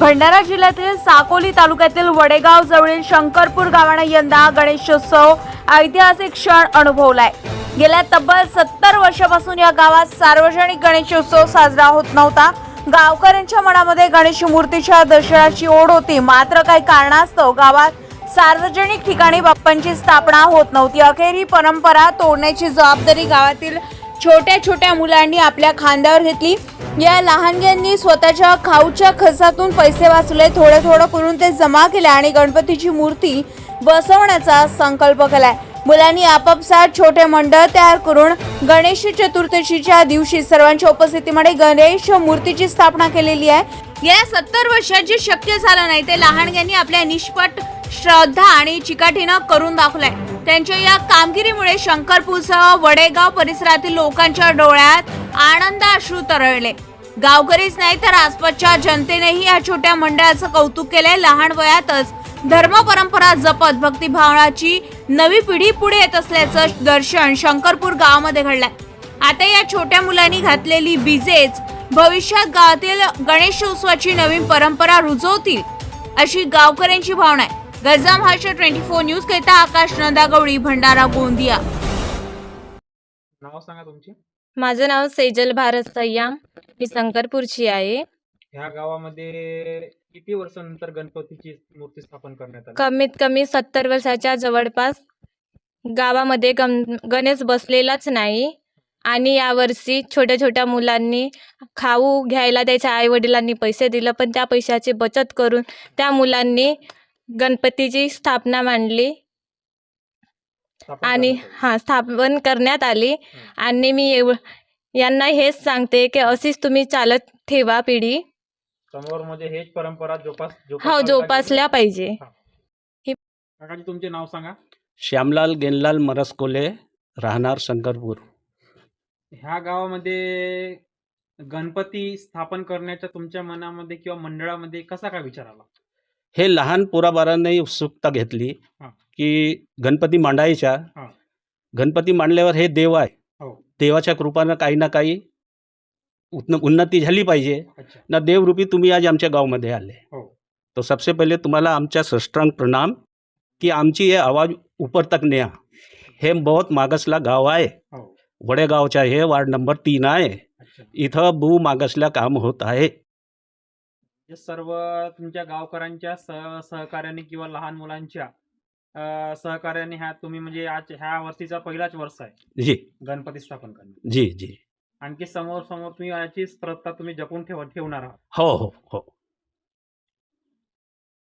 भंडारा जिल्ह्यातील साकोली तालुक्यातील वडेगाव जवळील शंकरपूर गावानं यंदा गणेशोत्सव ऐतिहासिक क्षण अनुभवलाय. गेल्या तब्बल सत्तर वर्षापासून या गावात सार्वजनिक गणेशोत्सव साजरा होत नव्हता. गावकऱ्यांच्या मनामध्ये गणेश मूर्तीच्या दर्शनाची ओढ होती. मात्र काही कारणास्तव गावात सार्वजनिक ठिकाणी बाप्पांची स्थापना होत नव्हती. अखेर ही परंपरा तोडण्याची जबाबदारी गावातील छोट्या छोट्या मुलांनी आपल्या खांद्यावर घेतली. या लहानग्यांनी स्वतःच्या खाऊच्या खर्चातून पैसे वाचले थोडं थोडं करून ते जमा केले आणि गणपतीची मूर्ती बसवण्याचा संकल्प केलाय. मुलांनी आपापसात छोटे मंडळ तयार करून गणेश चतुर्थीच्या दिवशी सर्वांच्या उपस्थितीमध्ये गणेश मूर्तीची स्थापना केलेली आहे. या सत्तर वर्षात जे शक्य झालं नाही ते लहानग्यांनी आपल्या निष्पट श्रद्धा आणि चिकाटीनं करून दाखवलंय. त्यांच्या या कामगिरीमुळे शंकरपूरसह वडेगाव परिसरातील लोकांच्या डोळ्यात आनंद अश्रू तरळले. गावकरीच नाही तर आसपासच्या जनतेनेही या छोट्या मंडळाचं कौतुक केले लहान वयातच धर्म परंपरा जपत भक्तिभावनाची नवी पिढी पुढे येत असल्याचं दर्शन शंकरपूर गावामध्ये घडलंय. आता या छोट्या मुलांनी घातलेली बीजेच भविष्यात गावातील गणेशोत्सवाची नवीन परंपरा रुजवतील अशी गावकऱ्यांची भावना आहे. गरजा महाराष्ट्र ट्वेंटी फोर न्यूज करिता आकाश नंदागौडी भंडारा गोंदिया. नाव सांगा तुमचे. माझं नाव सेजल भारत सय्याम मी शंकरपूरची आहे. ह्या गावामध्ये किती वर्षानंतर गणपतीची मूर्ती स्थापन करण्यात आली? कमीत कमी सत्तर वर्षाच्या जवळपास गावामध्ये गम गणेश बसलेलाच नाही. आणि यावर्षी छोट्या छोट्या मुलांनी खाऊ घ्यायला त्याच्या आईवडिलांनी पैसे दिलं पण त्या पैशाची बचत करून त्या मुलांनी गणपतीची स्थापना मांडली. आणि. हां स्थापन करण्यात आली. आणि मी एव यांना हेच सांगते की अशीच तुम्ही चालत ठेवा पिढी. समोर म्हणजे हेच परंपरा जोपास हो जोपासायला जोपासल्या पाहिजे. पाहिजे. काकाजी तुमचे नाव सांगा. श्यामलाल गेनलाल मरसकोले राहणार शंकरपूर. ह्या गावामध्ये गणपती स्थापन करण्याच्या तुमच्या मनामध्ये किंवा मंडळामध्ये कसा काय विचार आला? हे लहान पोराबारांनी उत्सुकता घेतली हा. की गणपती मांडायच्या. हा. गणपती मांडल्यावर हे देव आहे. हो. देवाच्या कृपानं काही ना काही उन्न- उन्नती झाली पाहिजे. अच्छा. ना देवरूपी तुम्ही आज आमच्या गावामध्ये आले. हो. तो सबसे पहिले तुम्हाला आमच्या सष्टांग प्रणाम की आमची ये आवाज ऊपर तक न्या. हे बहुत मागसला गाव आहे. हो. वडेगावच्या हे वार्ड नंबर तीन आहे. अच्छा. इथं भू मागसल्या काम होत आहे. हे सर्व तुमच्या गावकऱ्यांच्या सह सहकार्याने किंवा लहान मुलांच्या सहकार्याने ह्या तुम्ही म्हणजे आज ह्या वर्षीचा पहिलाच वर्ष आहे. जी. गणपती स्थापन करणे जी जी. आणखी समोर समोर तुम्ही याची स्पर्धा तुम्ही जपून ठेव ठेवणार आहात. हो हो हो.